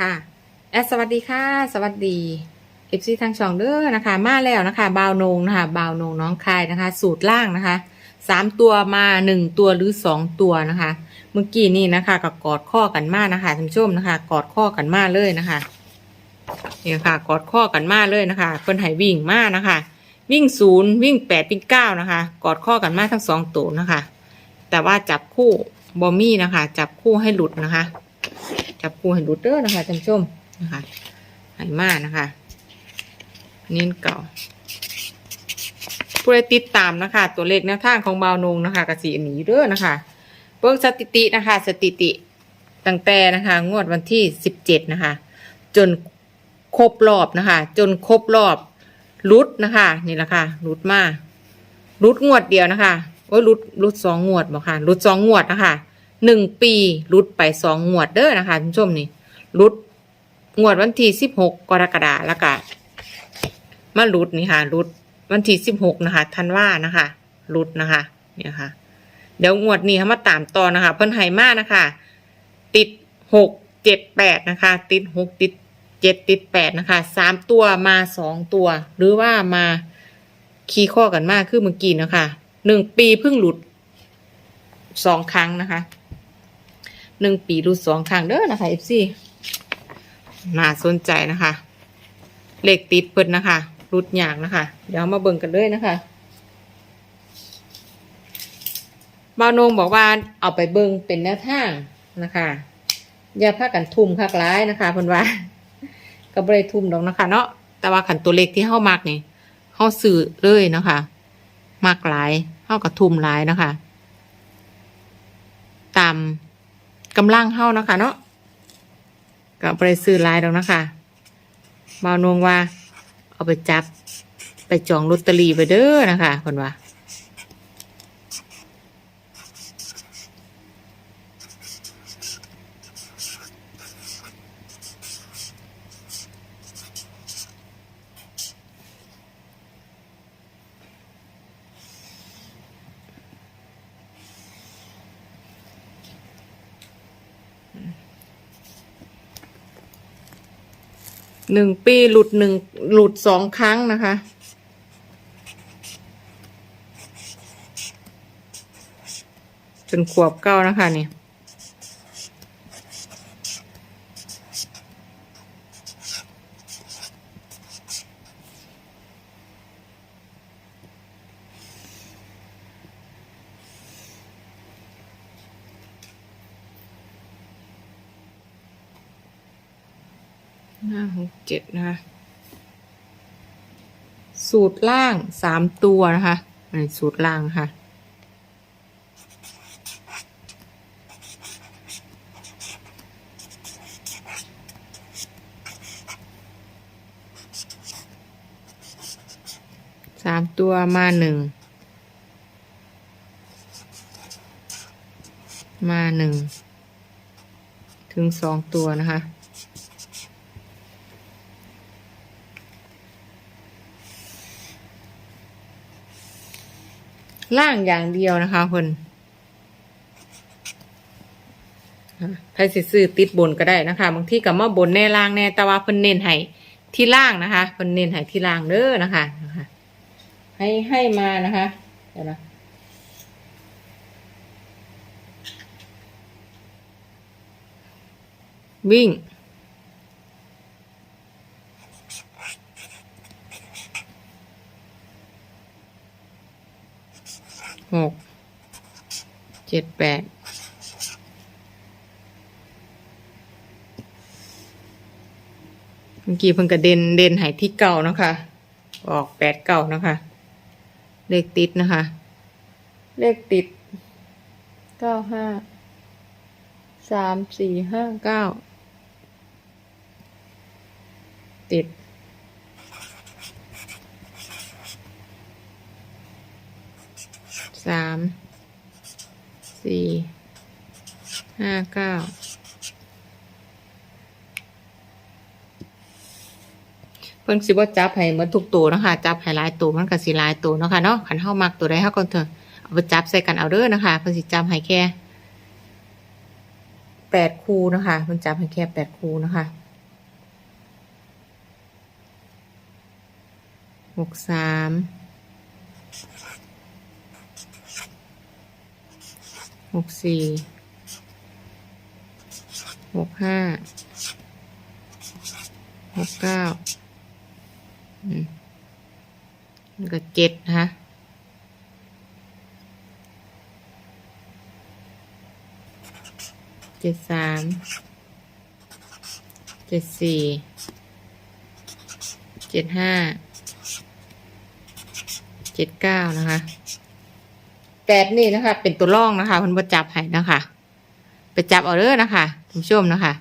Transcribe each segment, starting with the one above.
ค่ะแอดสวัสดีค่ะ สวัสดีเอฟซีทางช่องเด้อนะคะ มาแล้วนะคะบาวนงนะคะบาวนงน้องคายนะคะ สูตรล่างนะคะสามตัวมาหนึ่งตัวหรือสองตัวนะคะ เมื่อกี้นี่นะคะก็กอดข้อกันมากนะคะท่านผู้ชมนะคะ กอดข้อกันมากเลยนะคะเนี่ยค่ะ กอดข้อกันมากเลยนะคะเพิ่นให้วิ่งมากนะคะ วิ่งศูนย์วิ่งแปดวิ่งเก้านะคะ กอดข้อกันมากทั้งสองตัวนะคะ แต่ว่าจับคู่บอมมี่นะคะ จับคู่ให้หลุดนะคะ จับคู่ให้หลุดเด้อนะคะท่านผู้ชมนะคะให้มากนะคะนนี้เก่าผู้ใดติดตามนะคะ ตัวเลขแนวทางของบาวนงนะคะกสีอันนี้เด้อนะคะ เบิ่งสถิตินะคะ สถิติตั้งแต่นะคะ งวดวันที่สิบเจ็ดนะคะ จนครบรอบนะคะ จนครบรอบรุดนะคะนี่แหละค่ะรุดมารุดงวดเดียวนะคะโอ้ยรุดรุดสองงวดบอกค่ะรุดสองงวดนะคะ หนึ่งปีรุดไปสองงวดเด้อนะคะท่านผู้ชมนี่รุดงวดวันที่สิบหกกรกฎาแล้วก็มารุดนี่ค่ะรุดวันที่สิบหกนะคะธันวานะคะรุดนะคะเนี่ยค่ะ เดี๋ยวงวดนี้เขามาตามต่อนะคะ เพิ่นไห้มานะคะ ติดหกเจ็ดแปดนะคะ ติดหกติดเจ็ดติดแปดนะคะสามตัวมาสองตัว หรือว่ามาคีย์ข้อกันมากคือเมื่อกี้นะคะหนึ่งปีเพิ่งหลุดสองครั้งนะคะ หนึ่งปีหลุดสองครั้งเด้อนะคะเอฟซีน่าสนใจนะคะ เลขติดเพิ่นะคะรุดอย่างนะคะ เดี๋ยวมาเบิ่งกันเลยนะคะบาวนงบอกว่าเอาไปเบิ่งเป็นแนวทางนะคะ อย่าพากันทุ่มคักร้ายนะคะเพิ่นว่าก็บ่ได้ทุ่มดอกนะคะ เนาะแต่ว่าขันตัวเลขที่เฮามักนี่เฮาซื้อเลยนะคะมักหลายเฮาก็ทุ่มหลายนะคะตาม กำลังเฮานะคะเนาะก็บ่ไปซื้อลายดอกนะคะมาวนงว่า เอาไปจับ ไปจองลอตเตอรี่ไปเด้อนะคะคนว่า หนึ่งปีหลุดหนึ่งหลุดสองครั้งนะคะ จนขวบเก้านะคะนี่ ห้าหกเจ็ดนะคะ สูตรล่างสามตัวนะคะอันสูตรล่างค่ะสามตัวมาหนึ่ง มาหนึ่ง ถึงสองตัวนะคะ ล่างอย่างเดียวนะคะคนใครสิซื้อติดบนก็ได้นะคะบางที่กับมาบนแน่ล่างแน่แต่ว่าเพิ่นเน้นให้ที่ล่างนะคะเพิ่นเน้นให้ที่ล่างเด้อนะคะนะคะ ให้ให้มานะคะเดี๋ยวนะวิ่ง หกเจ็ดแปดเมื่อกี้เพิ่งกระเด็นเด่นหายที่เก่านะคะ ออกแปดเก่านะคะ เลขติดนะคะ เลขติดเก้าห้าสามสี่ห้าเก้าติด สามสี่ห้าเก้าเพิ่นสิบ่จับให้มันทุกตัวนะคะจับให้ลายตัวมันก็สิหลายตัวนะคะเนาะขันเฮามักตัวได้เฮาก็เถอะเอาไปจับใส่กันเอาเด้อนะคะเพิ่นสิจับให้แค่แปดคูนะคะเพิ่นจับให้แค่แปดคูนะคะหกสาม หกสี่หกห้าหกเก้าแล้วก็เจ็ดนะคะเจ็ดสามเจ็ดสี่เจ็ดห้าเจ็ดเก้านะคะ แปดนี่นะคะ เป็นตัวร่องนะคะคุณประจับให้นะคะ ไปจับเอาเด้อนะคะท่านผู้ชมนะคะ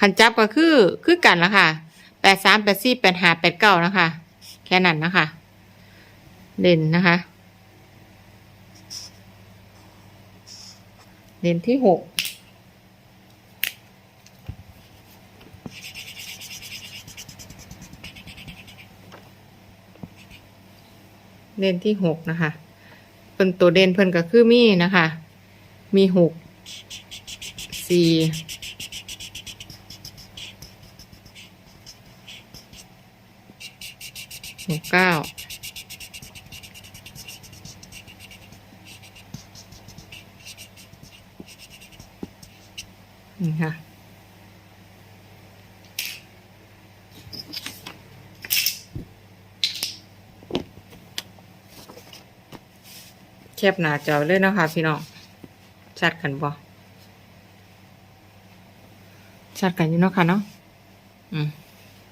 ขันจับก็คือคือกันละค่ะแปดสามแปดสี่แปดห้าแปดเก้านะคะ แค่นั้นนะคะ เด่นนะคะ เด่นที่หก เด่นที่หกนะคะเป็นตัวเด่นเพิ่นก็คือมีนะคะ มีหกสี่หกเก้านี่ค่ะ แคบหน้าจอเลยนะคะพี่น้องชัดกันบ่ชัดกันอยู่เนาะค่ะเนาะอืม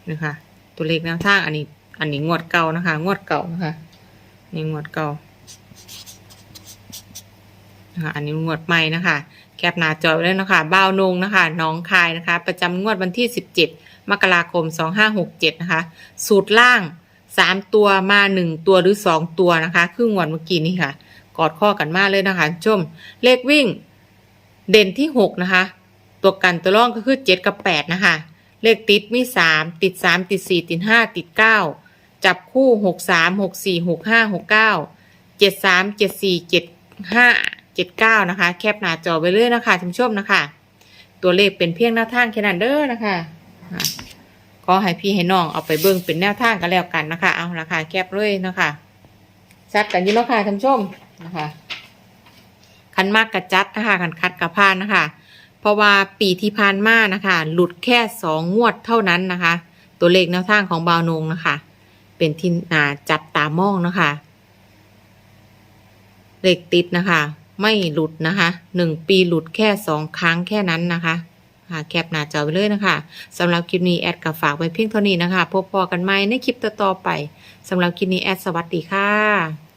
นี่ค่ะ ตัวเลขแนวทางอันนี้ อันนี้งวดเก่านะคะ งวดเก่านะคะนี่งวดเก่านะคะอันนี้งวดใหม่นะคะ แคปหน้าจอไว้เลยนะคะบ้าวนงนะคะน้องคายนะคะ ประจำงวดวันที่สิบเจ็ดมกราคมสองห้าหกเจ็ดนะคะ สูตรล่างสามตัวมาหนึ่งตัวหรือสองตัวนะคะครึ่งวันเมื่อกี้นี่ค่ะ กอดข้อกันมากเลยนะคะชม เลขวิ่ง เด่นที่หกนะคะ ตัวกันตัวร่องก็คือเจ็ดกับแปดนะคะ เลขติดมีสามติดสามติดสี่ติดห้าติดเก้าจับคู่หกสามหกสี่หกห้าหกเก้าเจ็ดสามเจ็ดสี่เจ็ดห้าเจ็ดเก้านะคะ แคปหน้าจอไปเรื่อยนะคะท่านผู้ชมนะคะ ตัวเลขเป็นเพียงแนวทางแค่นั้นเด้อนะคะอะก็ให้พี่ให้น้องเอาไปเบิ่งเป็นแนวทางกันแล้วกันนะคะ เอาละค่ะแคปเลยนะคะชัดกันอยู่เนาะค่ะท่านผู้ชม นะคะคันมากกระจัดนะคะคันคัดกระพานนะคะ เพราะว่าปีที่ผ่านมานะคะ หลุดแค่สองงวดเท่านั้นนะคะ ตัวเลขแนวทางของบาวนงนะคะ เป็นที่นาจับตามองนะคะเลขติดนะคะ ไม่หลุดนะคะหนึ่งปีหลุดแค่สองครั้งแค่นั้นนะคะค่ะแคปหน้าจอไปเลยนะคะสำหรับคลิปนี้แอดกับฝากไว้เพียงเท่านี้นะคะ พบพอกันใหม่ในคลิปต่อๆไปสำหรับคลิปนี้แอดสวัสดีค่ะ